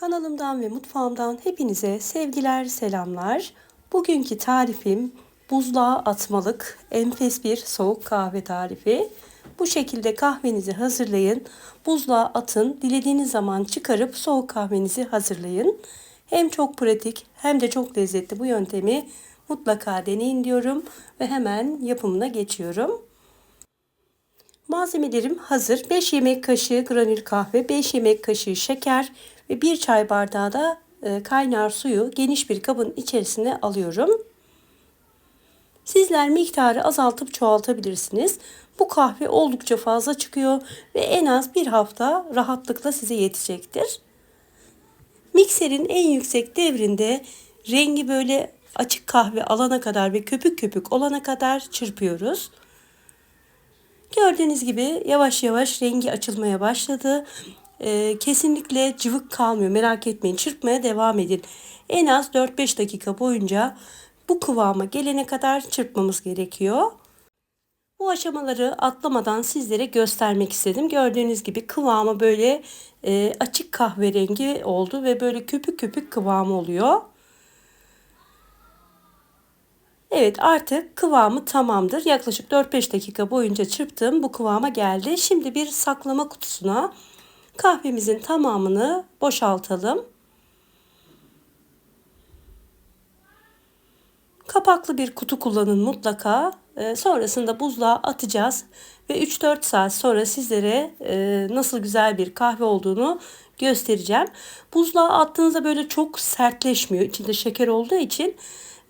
Kanalımdan ve mutfağımdan hepinize sevgiler, selamlar. Bugünkü tarifim buzluğa atmalık enfes bir soğuk kahve tarifi. Bu şekilde kahvenizi hazırlayın. Buzluğa atın. Dilediğiniz zaman çıkarıp soğuk kahvenizi hazırlayın. Hem çok pratik hem de çok lezzetli bu yöntemi mutlaka deneyin diyorum ve hemen yapımına geçiyorum. Malzemelerim hazır. 5 yemek kaşığı granül kahve, 5 yemek kaşığı şeker ve 1 çay bardağı da e, kaynar suyu geniş bir kabın içerisine alıyorum. Sizler miktarı azaltıp çoğaltabilirsiniz. Bu kahve oldukça fazla çıkıyor ve en az bir hafta rahatlıkla size yetecektir. Mikserin en yüksek devrinde rengi böyle açık kahve alana kadar ve köpük köpük olana kadar çırpıyoruz. Gördüğünüz gibi yavaş yavaş rengi açılmaya başladı. Ee, kesinlikle cıvık kalmıyor. Merak etmeyin. Çırpmaya devam edin. En az 4-5 dakika boyunca bu kıvama gelene kadar çırpmamız gerekiyor. Bu aşamaları atlamadan sizlere göstermek istedim. Gördüğünüz gibi kıvamı böyle e, açık kahverengi oldu ve böyle köpük köpük kıvamı oluyor. Evet artık kıvamı tamamdır. Yaklaşık 4-5 dakika boyunca çırptım. Bu kıvama geldi. Şimdi bir saklama kutusuna kahvemizin tamamını boşaltalım. Kapaklı bir kutu kullanın mutlaka. E, sonrasında buzluğa atacağız ve 3-4 saat sonra sizlere e, nasıl güzel bir kahve olduğunu göstereceğim. Buzluğa attığınızda böyle çok sertleşmiyor. İçinde şeker olduğu için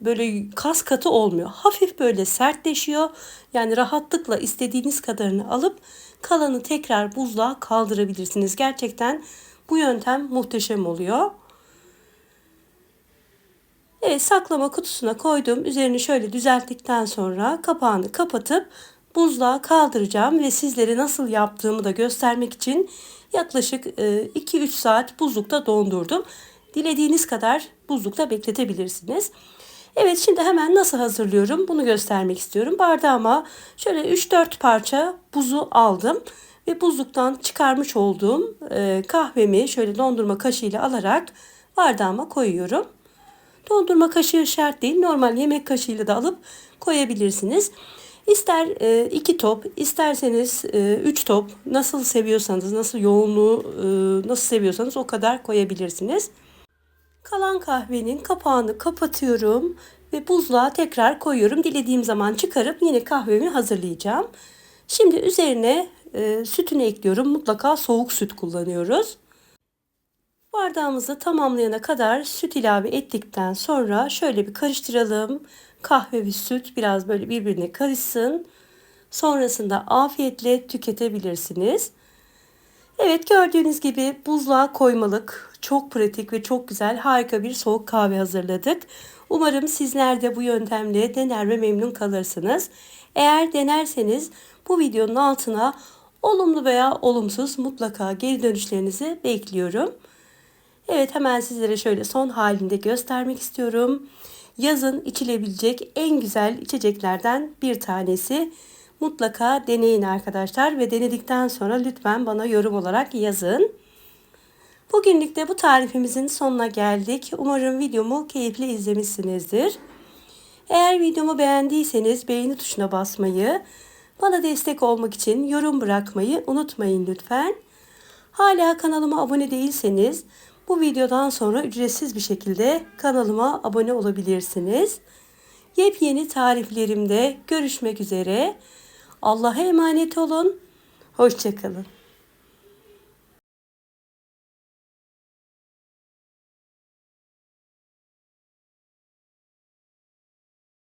böyle kas katı olmuyor. Hafif böyle sertleşiyor. Yani rahatlıkla istediğiniz kadarını alıp kalanı tekrar buzluğa kaldırabilirsiniz. Gerçekten bu yöntem muhteşem oluyor. Evet saklama kutusuna koydum. Üzerini şöyle düzelttikten sonra kapağını kapatıp buzluğa kaldıracağım ve sizlere nasıl yaptığımı da göstermek için yaklaşık 2-3 saat buzlukta dondurdum. Dilediğiniz kadar buzlukta bekletebilirsiniz. Evet şimdi hemen nasıl hazırlıyorum bunu göstermek istiyorum. Bardağıma şöyle 3-4 parça buzu aldım ve buzluktan çıkarmış olduğum kahvemi şöyle dondurma kaşığıyla alarak bardağıma koyuyorum. Dondurma kaşığı şart değil. Normal yemek kaşığıyla da alıp koyabilirsiniz. İster e, iki top, isterseniz e, üç top nasıl seviyorsanız, nasıl yoğunluğu e, nasıl seviyorsanız o kadar koyabilirsiniz. Kalan kahvenin kapağını kapatıyorum ve buzluğa tekrar koyuyorum. Dilediğim zaman çıkarıp yine kahvemi hazırlayacağım. Şimdi üzerine e, sütünü ekliyorum. Mutlaka soğuk süt kullanıyoruz. Bardağımızı tamamlayana kadar süt ilave ettikten sonra şöyle bir karıştıralım. Kahve ve süt biraz böyle birbirine karışsın. Sonrasında afiyetle tüketebilirsiniz. Evet gördüğünüz gibi buzluğa koymalık çok pratik ve çok güzel harika bir soğuk kahve hazırladık. Umarım sizler de bu yöntemle dener ve memnun kalırsınız. Eğer denerseniz bu videonun altına olumlu veya olumsuz mutlaka geri dönüşlerinizi bekliyorum. Evet hemen sizlere şöyle son halinde göstermek istiyorum. Yazın içilebilecek en güzel içeceklerden bir tanesi. Mutlaka deneyin arkadaşlar ve denedikten sonra lütfen bana yorum olarak yazın. Bugünlük de bu tarifimizin sonuna geldik. Umarım videomu keyifli izlemişsinizdir. Eğer videomu beğendiyseniz beğeni tuşuna basmayı, bana destek olmak için yorum bırakmayı unutmayın lütfen. Hala kanalıma abone değilseniz bu videodan sonra ücretsiz bir şekilde kanalıma abone olabilirsiniz. Yepyeni tariflerimde görüşmek üzere. Allah'a emanet olun. Hoşçakalın.